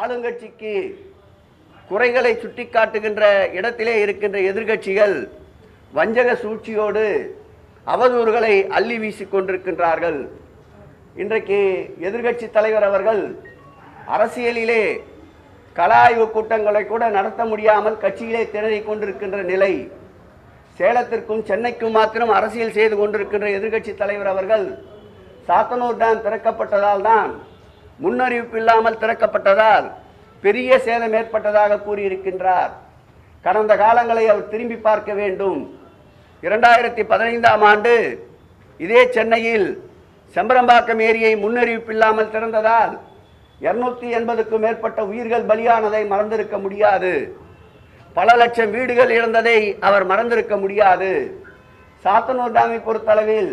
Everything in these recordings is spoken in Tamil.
ஆளுங்கட்சிக்கு குறைகளை சுட்டிக்காட்டுகின்ற இடத்திலே இருக்கின்ற எதிர்க்கட்சிகள் வஞ்சக சூழ்ச்சியோடு அவதூறுகளை அள்ளி வீசிக் கொண்டிருக்கின்றார்கள். இன்றைக்கு எதிர்க்கட்சி தலைவர் அவர்கள் அரசியலிலே கள ஆய்வு கூட்டங்களை கூட நடத்த முடியாமல் கட்சியிலே திணறிக் கொண்டிருக்கின்ற நிலை. சேலத்திற்கும் சென்னைக்கும் மாத்திரம் அரசியல் செய்து கொண்டிருக்கின்ற எதிர்க்கட்சி தலைவர் அவர்கள் சாத்தனூர் டேம் திறக்கப்பட்டதால் தான் முன்னறிவிப்பு இல்லாமல் திறக்கப்பட்டதால் பெரிய சேதம் ஏற்பட்டதாக கூறியிருக்கின்றார். கடந்த காலங்களை அவர் திரும்பி பார்க்க வேண்டும். இரண்டாயிரத்தி பதினைந்தாம் ஆண்டு இதே சென்னையில் செம்பரம்பாக்கம் ஏரியை முன்னறிவிப்பு இல்லாமல் திறந்ததால் இருநூத்தி எண்பதுக்கும் மேற்பட்ட உயிர்கள் பலியானதை மறந்திருக்க முடியாது. பல லட்சம் வீடுகள் இழந்ததை அவர் மறந்திருக்க முடியாது. சாத்தனூர் டேமை பொறுத்தளவில்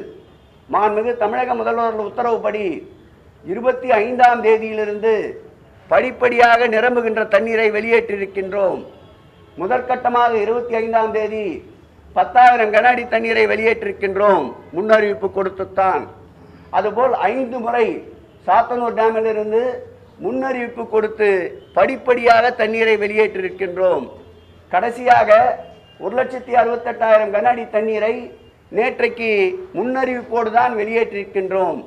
மாண்புமிகு தமிழக முதல்வர்கள் உத்தரவுப்படி இருபத்தி ஐந்தாம் தேதியிலிருந்து படிப்படியாக நிரம்புகின்ற தண்ணீரை வெளியேற்றிருக்கின்றோம் முதற்கட்டமாக இருபத்தி ஐந்தாம் தேதி பத்தாயிரம் கன அடி தண்ணீரை வெளியேற்றிருக்கின்றோம். முன்னறிவிப்பு கொடுத்துத்தான். அதுபோல் ஐந்து முறை சாத்தனூர் டேமிலிருந்து முன்னறிவிப்பு கொடுத்து படிப்படியாக தண்ணீரை வெளியேற்றிருக்கின்றோம். கடைசியாக ஒரு லட்சத்தி அறுபத்தெட்டாயிரம் கன அடி தண்ணீரை நேற்றைக்கு முன்னறிவிப்போடு தான் வெளியேற்றிருக்கின்றோம்.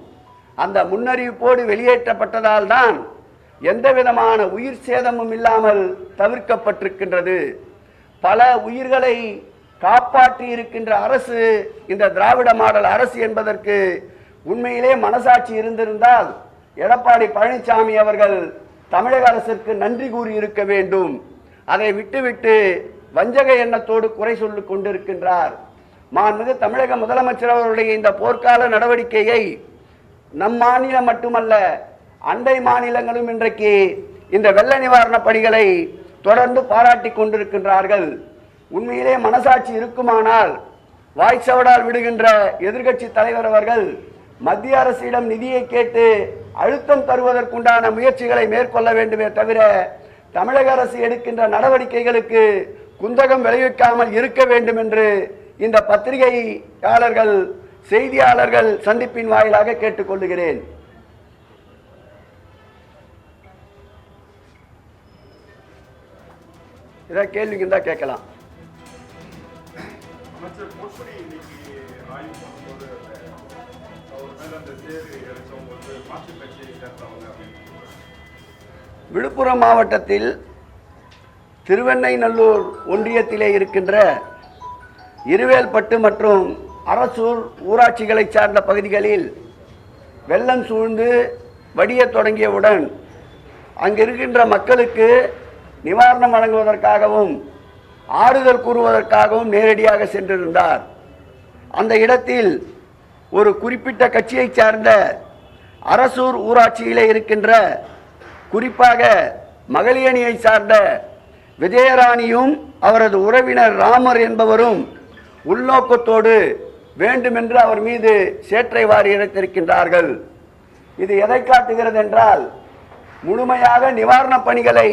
அந்த முன்னறிவிப்போடு வெளியேற்றப்பட்டதால் தான் எந்த விதமான உயிர் சேதமும் இல்லாமல் தவிர்க்கப்பட்டிருக்கின்றது. பல உயிர்களை காப்பாற்றி இருக்கின்ற அரசு இந்த திராவிட மாடல் அரசு என்பதற்கு உண்மையிலே மனசாட்சி இருந்திருந்தால் எடப்பாடி பழனிசாமி அவர்கள் தமிழக அரசிற்கு நன்றி கூறி இருக்க வேண்டும். அதை விட்டுவிட்டு வஞ்சக எண்ணத்தோடு குறை சொல்லிக் கொண்டிருக்கின்றார். மாண்புமிகு தமிழக முதலமைச்சர் அவருடைய இந்த போர்க்கால நடவடிக்கையை நம் மாநிலம் மட்டுமல்ல அண்டை மாநிலங்களும் இன்றைக்கு இந்த வெள்ள நிவாரண பணிகளை தொடர்ந்து பாராட்டி கொண்டிருக்கின்றார்கள். உண்மையிலே மனசாட்சி இருக்குமானால் வாய்ச்சவடால் விடுகின்ற எதிர்க்கட்சி தலைவர் அவர்கள் மத்திய அரசிடம் நிதியை கேட்டு அழுத்தம் தருவதற்குண்டான முயற்சிகளை மேற்கொள்ள வேண்டுமே தவிர தமிழக அரசு எடுக்கின்ற நடவடிக்கைகளுக்கு குந்தகம் விளைவிக்காமல் இருக்க வேண்டும் என்று இந்த பத்திரிகையாளர்கள் செய்தியாளர்கள் சந்திப்பின் வாயிலாக கேட்டுக்கொள்ளுகிறேன் இதை கேள்விக்கு தான் கேட்கலாம். விழுப்புரம் மாவட்டத்தில் திருவெண்ணைநல்லூர் ஒன்றியத்திலே இருக்கின்ற இருவேல்பட்டு மற்றும் அரசூர் ஊராட்சிகளை சார்ந்த பகுதிகளில் வெள்ளம் சூழ்ந்து வடியத் தொடங்கியவுடன் அங்கிருக்கின்ற மக்களுக்கு நிவாரணம் வழங்குவதற்காகவும் ஆறுதல் கூறுவதற்காகவும் நேரடியாக சென்றிருந்தார். அந்த இடத்தில் ஒரு குறிப்பிட்ட கட்சியை சார்ந்த அரசூர் ஊராட்சியிலே இருக்கின்ற குறிப்பாக மகளியணியை சார்ந்த விஜயராணியும் அவரது உறவினர் ராமர் என்பவரும் உள்நோக்கத்தோடு வேண்டுமென்று அவர் மீது சேற்றை வாரி இறைத்திருக்கின்றார்கள். இது எதை காட்டுகிறது என்றால் முழுமையாக நிவாரணப் பணிகளை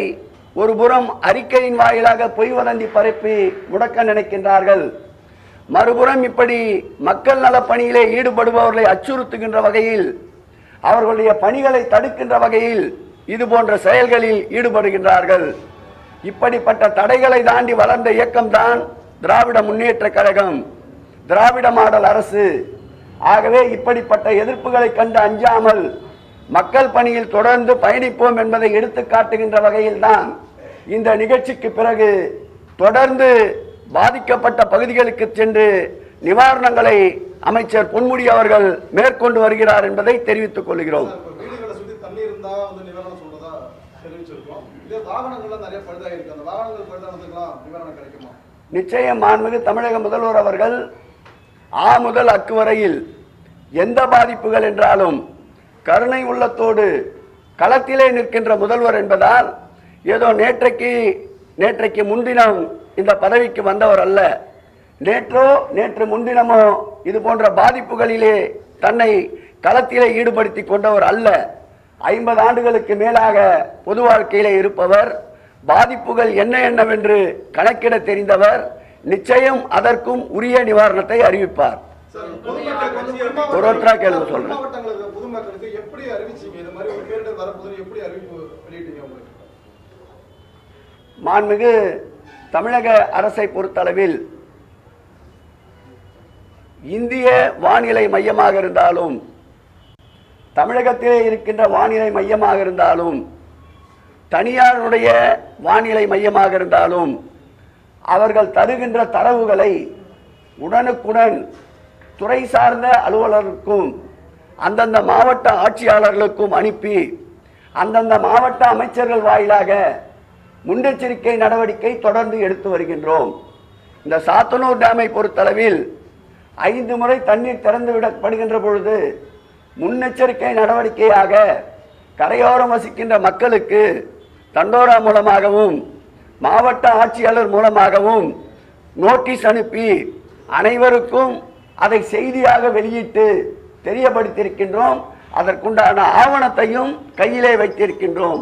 ஒரு புறம் அறிக்கையின் வாயிலாக பொய் வதந்தி பரப்பி முடக்க நினைக்கின்றார்கள். மறுபுறம் இப்படி மக்கள் நல பணியிலே ஈடுபடுபவர்களை அச்சுறுத்துகின்ற வகையில் அவர்களுடைய பணிகளை தடுக்கின்ற வகையில் இது போன்ற செயல்களில் ஈடுபடுகின்றார்கள். இப்படிப்பட்ட தடைகளை தாண்டி வளர்ந்த இயக்கம்தான் திராவிட முன்னேற்ற கழகம். திராவிட மாடல் அரசு. ஆகவே இப்படிப்பட்ட எதிர்ப்புகளை கண்டு அஞ்சாமல் மக்கள் பணியில் தொடர்ந்து பயணிப்போம் என்பதை எடுத்து காட்டுகின்ற வகையில்தான் இந்த நிகழ்ச்சிக்கு பிறகு தொடர்ந்து பாதிக்கப்பட்ட பகுதிகளுக்கு சென்று நிவாரணங்களை அமைச்சர் பொன்முடி அவர்கள் மேற்கொண்டு வருகிறார் என்பதை தெரிவித்துக் கொள்கிறோம். நிச்சயம் மாண்புமிகு தமிழக முதல்வர் அவர்கள் ஆ முதல் அக்கு வரையில் எந்த பாதிப்புகள் என்றாலும் கருணை உள்ளத்தோடு களத்திலே நிற்கின்ற முதல்வர் என்பதால் ஏதோ நேற்றைக்கு நேற்றைக்கு முன்தினம் இந்த பதவிக்கு வந்தவர் அல்ல. நேற்றோ நேற்று முன்தினமோ இது போன்ற பாதிப்புகளிலே தன்னை களத்திலே ஈடுபடுத்தி கொண்டவர் அல்ல. ஐம்பது ஆண்டுகளுக்கு மேலாக பொது வாழ்க்கையிலே இருப்பவர். பாதிப்புகள் என்ன என்னவென்று கணக்கிட தெரிந்தவர். நிச்சயம் அதற்கும் உரிய நிவாரணத்தை அறிவிப்பார். ஒரு மாவட்ட- சொல்றேன். மாண்புமிகு தமிழக அரசை பொறுத்தளவில் இந்திய வானிலை மையமாக இருந்தாலும் தமிழகத்திலே இருக்கின்ற வானிலை மையமாக இருந்தாலும் தனியாருடைய வானிலை மையமாக இருந்தாலும் அவர்கள் தருகின்ற தரவுகளை உடனுக்குடன் துறை சார்ந்த அலுவலருக்கும் அந்தந்த மாவட்ட ஆட்சியாளர்களுக்கும் அனுப்பி அந்தந்த மாவட்ட அமைச்சர்கள் வாயிலாக முன்னெச்சரிக்கை நடவடிக்கை தொடர்ந்து எடுத்து வருகின்றோம். இந்த சாத்தனூர் டேமை பொறுத்தளவில் ஐந்து முறை தண்ணீர் திறந்து விடப்படுகின்ற பொழுது முன்னெச்சரிக்கை நடவடிக்கையாக கரையோரம் வசிக்கின்ற மக்களுக்கு தண்டோரா மூலமாகவும் மாவட்ட ஆட்சியாளர் மூலமாகவும் நோட்டீஸ் அனுப்பி அனைவருக்கும் அதை செய்தியாக வெளியிட்டு தெரியப்படுத்தியிருக்கின்றோம். அதற்குண்டான ஆவணத்தையும் கையிலே வைத்திருக்கின்றோம்.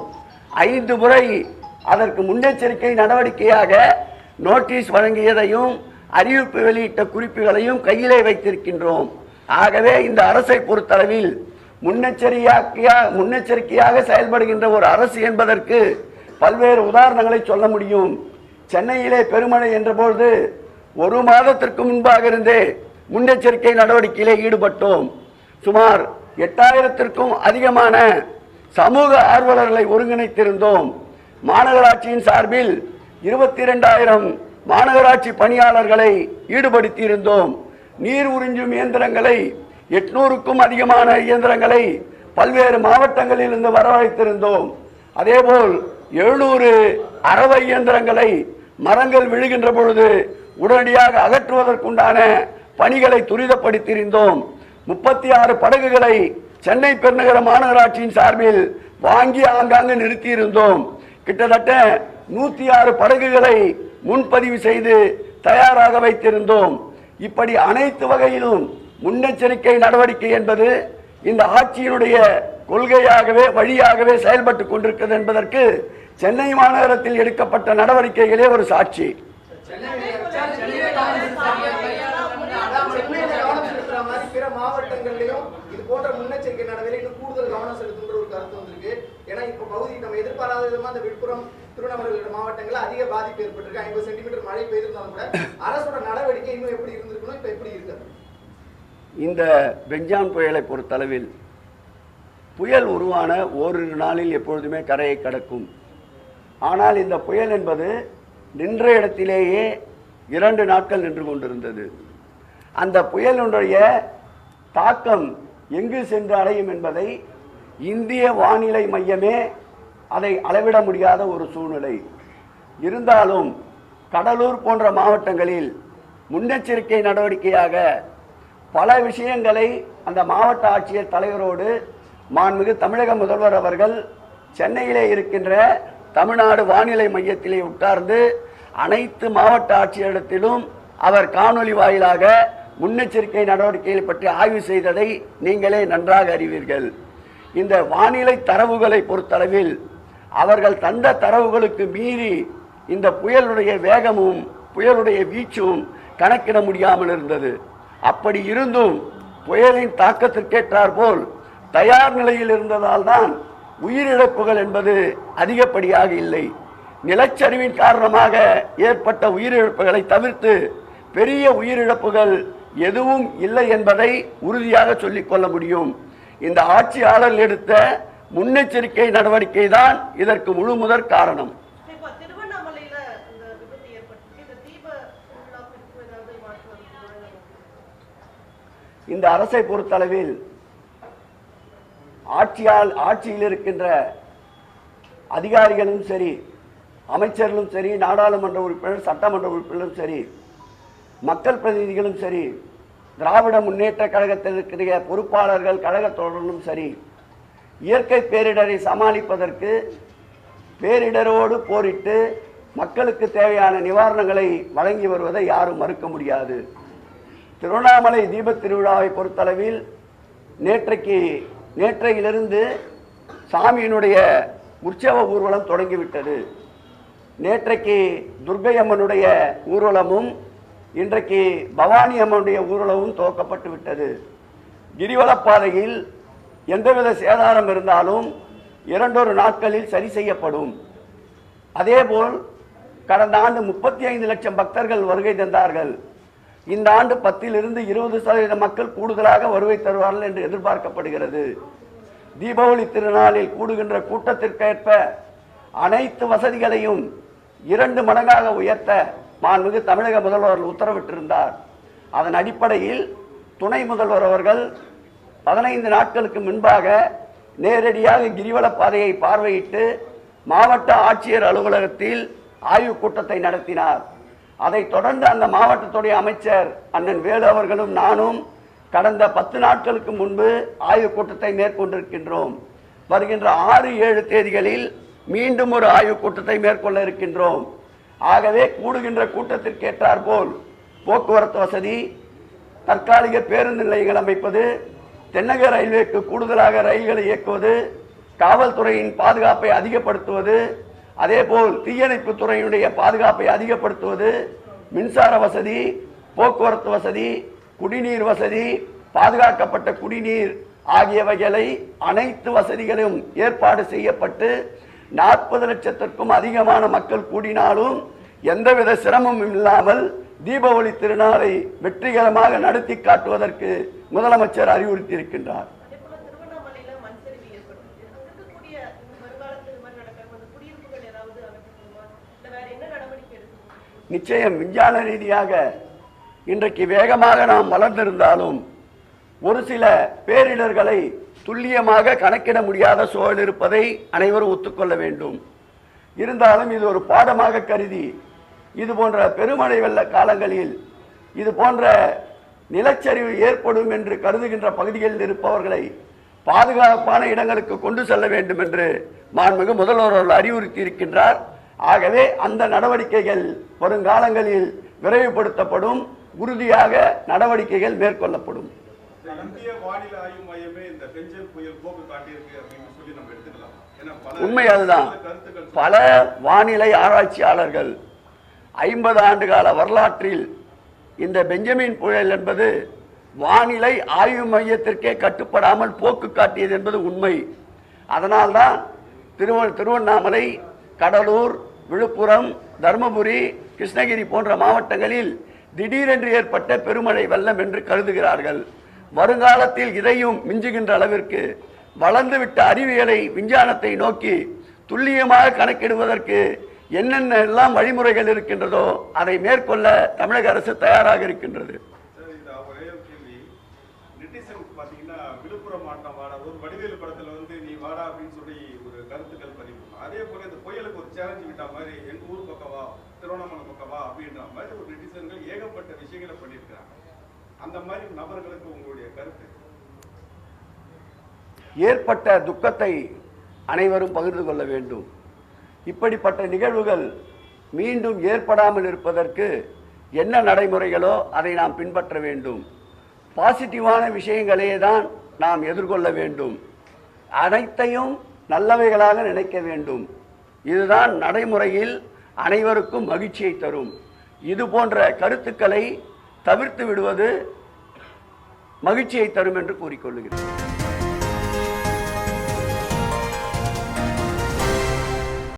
ஐந்து முறை அதற்கு முன்னெச்சரிக்கை நடவடிக்கையாக நோட்டீஸ் வழங்கியதையும் அறிவிப்பு வெளியிட்ட குறிப்புகளையும் கையிலே வைத்திருக்கின்றோம். ஆகவே இந்த அரசை பொறுத்தளவில் முன்னெச்சரிக்கையாக முன்னெச்சரிக்கையாக செயல்படுகின்ற ஒரு அரசு என்பதற்கு பல்வேறு உதாரணங்களை சொல்ல முடியும். சென்னையிலே பெருமழை என்றபொழுது ஒரு மாதத்திற்கு முன்பாக இருந்தே முன்னெச்சரிக்கை நடவடிக்கையிலே ஈடுபட்டோம். சுமார் எட்டாயிரத்திற்கும் அதிகமான சமூக ஆர்வலர்களை ஒருங்கிணைத்திருந்தோம். மாநகராட்சியின் சார்பில் இருபத்தி இரண்டாயிரம் மாநகராட்சி பணியாளர்களை ஈடுபடுத்தியிருந்தோம். நீர் உறிஞ்சும் இயந்திரங்களை எட்நூறுக்கும் அதிகமான இயந்திரங்களை பல்வேறு மாவட்டங்களில் இருந்து வரவழைத்திருந்தோம். அதேபோல் எழுநூறு அரவை இயந்திரங்களை மரங்கள் விழுகின்ற பொழுது உடனடியாக அகற்றுவதற்குண்டான பணிகளை துரிதப்படுத்தியிருந்தோம். முப்பத்தி ஆறு படகுகளை சென்னை பெருநகர மாநகராட்சியின் சார்பில் வாங்கி ஆங்காங்கு நிறுத்தியிருந்தோம். கிட்டத்தட்ட நூற்றி ஆறு படகுகளை முன்பதிவு செய்து தயாராக வைத்திருந்தோம். இப்படி அனைத்து வகையிலும் முன்னெச்சரிக்கை நடவடிக்கை என்பது இந்த ஆட்சியினுடைய கொள்கையாகவே வழியாகவே செயல்பட்டு கொண்டிருக்கிறது என்பதற்கு சென்னை மாநகரத்தில் எடுக்கப்பட்ட நடவடிக்கைகளே ஒரு சாட்சி. சென்னையில கவனம் செலுத்துற மாதிரி பிற மாவட்டங்கள்லயும் இது போன்ற முன்னெச்சரிக்கை நடவடிக்கை இன்னும் கூடுதல் கவனம் செலுத்துன்ற ஒரு கருத்து வந்திருக்கு ஏன்னா இப்ப பகுதி நம்ம எதிர்பாராத விதமா அந்த விழுப்புரம் திருவண்ணாமலை உள்ளிட்ட மாவட்டங்கள்ல அதிக பாதிப்பு ஏற்பட்டிருக்கு ஐம்பது சென்டிமீட்டர் மழை பெய்திருந்தாலும் கூட அரசோட நடவடிக்கை இன்னும் எப்படி இருந்திருக்கணும் இப்ப எப்படி இருக்கு இந்த பெஞ்சான் புயலை பொறுத்தளவில் புயல் உருவான ஓரிரு நாளில் எப்பொழுதுமே கரையை கடக்கும். ஆனால் இந்த புயல் என்பது நின்ற இடத்திலேயே இரண்டு நாட்கள் நின்று கொண்டிருந்தது. அந்த புயலினுடைய தாக்கம் எங்கு சென்று அடையும் என்பதை இந்திய வானிலை மையமே அதை அளவிட முடியாத ஒரு சூழ்நிலை. இருந்தாலும் கடலூர் போன்ற மாவட்டங்களில் முன்னெச்சரிக்கை நடவடிக்கையாக பல விஷயங்களை அந்த மாவட்ட ஆட்சியர் தலைவரோடு மாண்புமிகு தமிழக முதல்வர் அவர்கள் சென்னையிலே இருக்கின்ற தமிழ்நாடு வானிலை மையத்திலே உட்கார்ந்து அனைத்து மாவட்ட ஆட்சியரிடத்திலும் அவர் காணொளி வாயிலாக முன்னெச்சரிக்கை நடவடிக்கைகள் பற்றி ஆய்வு செய்ததை நீங்களே நன்றாக அறிவீர்கள். இந்த வானிலை தரவுகளை பொறுத்தளவில் அவர்கள் தந்த தரவுகளுக்கு மீறி இந்த புயலுடைய வேகமும் புயலுடைய வீச்சும் கணக்கிட முடியாமல் இருந்தது. அப்படி இருந்தும் புயலின் தாக்கத்திற்கேற்றாற்போல் தயார் நிலையில் இருந்ததால் தான் உயிரிழப்புகள் என்பது அதிகப்படியாக இல்லை. நிலச்சரிவின் காரணமாக ஏற்பட்ட உயிரிழப்புகளை தவிர்த்து பெரிய உயிரிழப்புகள் எதுவும் இல்லை என்பதை உறுதியாக சொல்லிக் கொள்ள முடியும். இந்த ஆட்சியாளர் எடுத்த முன்னெச்சரிக்கை நடவடிக்கை தான் இதற்கு முழு முதற் காரணம். இந்த விபத்து ஏற்பட்டுச்சு இந்த தீப திருவிழாவிற்கு ஏதாவது மாற்றம் இருக்குமா? இல்ல இந்த அரசை பொறுத்தளவில் ஆட்சியால் ஆட்சியில் இருக்கின்ற அதிகாரிகளும் சரி அமைச்சர்களும் சரி நாடாளுமன்ற உறுப்பினர் சட்டமன்ற உறுப்பினரும் சரி மக்கள் பிரதிநிதிகளும் சரி திராவிட முன்னேற்ற கழகத்தில் இருக்கிற பொறுப்பாளர்கள் கழக தோழர்களும் சரி இயற்கை பேரிடரை சமாளிப்பதற்கு பேரிடரோடு போரிட்டு மக்களுக்கு தேவையான நிவாரணங்களை வழங்கி வருவதை யாரும் மறுக்க முடியாது. திருவண்ணாமலை தீபத் திருவிழாவை பொறுத்தளவில் நேற்றைக்கு நேற்றையிலிருந்து சாமியினுடைய உற்சவ ஊர்வலம் தொடங்கிவிட்டது. நேற்றைக்கு துர்க்கை அம்மனுடைய ஊர்வலமும் இன்றைக்கு பவானி அம்மனுடைய ஊர்வலமும் துவக்கப்பட்டு விட்டது. கிரிவலப்பாதையில் எந்தவித சேதாரம் இருந்தாலும் இரண்டொரு நாட்களில் சரி செய்யப்படும். அதேபோல் கடந்த ஆண்டு முப்பத்தி ஐந்து லட்சம் பக்தர்கள் வருகை தந்தார்கள். இந்த ஆண்டு பத்திலிருந்து இருபது சதவீத மக்கள் கூடுதலாக வருகை தருவார்கள் என்று எதிர்பார்க்கப்படுகிறது. தீபாவளி திருநாளில் கூடுகின்ற கூட்டத்திற்கேற்ப அனைத்து வசதிகளையும் இரண்டு மடங்காக உயர்த்த மாண்புமிகு தமிழக முதல்வர் உத்தரவிட்டிருந்தார். அதன் அடிப்படையில் துணை முதல்வர் அவர்கள் பதினைந்து நாட்களுக்கு முன்பாக நேரடியாக கிரிவல பாதையை பார்வையிட்டு மாவட்ட ஆட்சியர் அலுவலகத்தில் ஆய்வுக் கூட்டத்தை நடத்தினார். அதைத் தொடர்ந்து அந்த மாவட்டத்துடைய அமைச்சர் அண்ணன் வேலு அவர்களும் நானும் கடந்த பத்து நாட்களுக்கு முன்பு ஆய்வுக் கூட்டத்தை மேற்கொண்டிருக்கின்றோம். வருகின்ற ஆறு ஏழு தேதிகளில் மீண்டும் ஒரு ஆய்வுக் கூட்டத்தை மேற்கொள்ள இருக்கின்றோம். ஆகவே கூடுகின்ற கூட்டத்திற்கு ஏற்றாற்போல் போக்குவரத்து வசதி தற்காலிக பேருந்து நிலையங்கள் அமைப்பது தென்னக ரயில்வேக்கு கூடுதலாக ரயில்களை இயக்குவது காவல்துறையின் பாதுகாப்பை அதிகப்படுத்துவது அதேபோல் தீயணைப்பு துறையினுடைய பாதுகாப்பை அதிகப்படுத்துவது மின்சார வசதி போக்குவரத்து வசதி குடிநீர் வசதி பாதுகாக்கப்பட்ட குடிநீர் ஆகியவைகளை அனைத்து வசதிகளும் ஏற்பாடு செய்யப்பட்டு நாற்பது லட்சத்திற்கும் அதிகமான மக்கள் கூடினாலும் எந்தவித சிரமமும் இல்லாமல் தீபாவளி திருநாளை வெற்றிகரமாக நடத்தி காட்டுவதற்கு முதலமைச்சர் அறிவுறுத்தியிருக்கின்றார் அதே போல திருவண்ணாமலையில மண் சரிவு ஏற்பட்டிருக்கு அங்க இருக்கக்கூடிய இந்த வருங்காலத்தில் இது மாதிரி நடக்காம அந்த குடியிருப்புகள் ஏதாவது அகற்றப்படுமா இல்ல வேற என்ன நடவடிக்கை எடுக்கணும் நிச்சயம் விஞ்ஞான ரீதியாக இன்றைக்கு வேகமாக நாம் வளர்ந்திருந்தாலும் ஒரு சில பேரிடர்களை துல்லியமாக கணக்கிட முடியாத சூழல் இருப்பதை அனைவரும் ஒத்துக்கொள்ள வேண்டும். இருந்தாலும் இது ஒரு பாடமாக கருதி இது போன்ற பெருமழை வெள்ள காலங்களில் இது போன்ற நிலச்சரிவு ஏற்படும் என்று கருதுகின்ற பகுதிகளில் இருப்பவர்களை பாதுகாப்பான இடங்களுக்கு கொண்டு செல்ல வேண்டும் என்று மாண்புமிகு முதல்வர் அவர்கள் அறிவுறுத்தி இருக்கின்றார் ஆகவே அந்த நடவடிக்கைகள் வருங்காலங்களில் விரைவுபடுத்தப்படும் உறுதியாக நடவடிக்கைகள் மேற்கொள்ளப்படும். உண்மை அதுதான். பல வானிலை ஆராய்ச்சியாளர்கள் ஐம்பது ஆண்டு கால வரலாற்றில் இந்த பெஞ்சமின் புயல் என்பது வானிலை ஆய்வு மையத்திற்கே கட்டுப்படாமல் போக்கு காட்டியது என்பது உண்மை. அதனால்தான் திருவ திருவண்ணாமலை கடலூர் விழுப்புரம் தருமபுரி கிருஷ்ணகிரி போன்ற மாவட்டங்களில் திடீரென்று ஏற்பட்ட பெருமழை வெள்ளம் என்று கருதுகிறார்கள். வருங்காலத்தில் இதையும் மிஞ்சுகின்ற அளவிற்கு வளர்ந்துவிட்ட அறிவியலை விஞ்ஞானத்தை நோக்கி துல்லியமாக கணக்கிடுவதற்கு என்னென்ன எல்லாம் வழிமுறைகள் இருக்கின்றதோ அதை மேற்கொள்ள தமிழக அரசு தயாராக இருக்கின்றது சார் இந்த ஒரே ஒரு கேள்வி பார்த்தீங்கன்னா விழுப்புரம் மாவட்டம் வாடா ஒரு வடிவேலு படத்தில் வந்து நீ வாடா அப்படின்னு சொல்லி ஒரு கருத்துக்கள் பதிவு அதே போல இந்த புயலுக்கு ஒரு சேலஞ்சு விட்டா மாதிரி எங்க ஊர் பக்கம் வா திருவண்ணாமலை பக்கம் வா அப்படின்ற மாதிரி ஒரு நெட்டிசன்கள் ஏகப்பட்ட விஷயங்களை பண்ணியிருக்கிறாங்க. அந்த மாதிரி நபர்களுக்கு உங்களுடைய கருத்து? ஏற்பட்ட துக்கத்தை அனைவரும் பகிர்ந்து கொள்ள வேண்டும். இப்படிப்பட்ட நிகழ்வுகள் மீண்டும் ஏற்படாமல் இருப்பதற்கு என்ன நடைமுறைகளோ அதை நாம் பின்பற்ற வேண்டும். பாசிட்டிவான விஷயங்களே தான் நாம் எதிர்கொள்ள வேண்டும். அனைத்தையும் நல்லவைகளாக நினைக்க வேண்டும். இதுதான் நடைமுறையில் அனைவருக்கும் மகிழ்ச்சியை தரும். இது போன்ற கருத்துக்களை தவிர்த்து விடுவது மகிழ்ச்சியை தரும் என்று கூறிக்கொள்கிறேன்.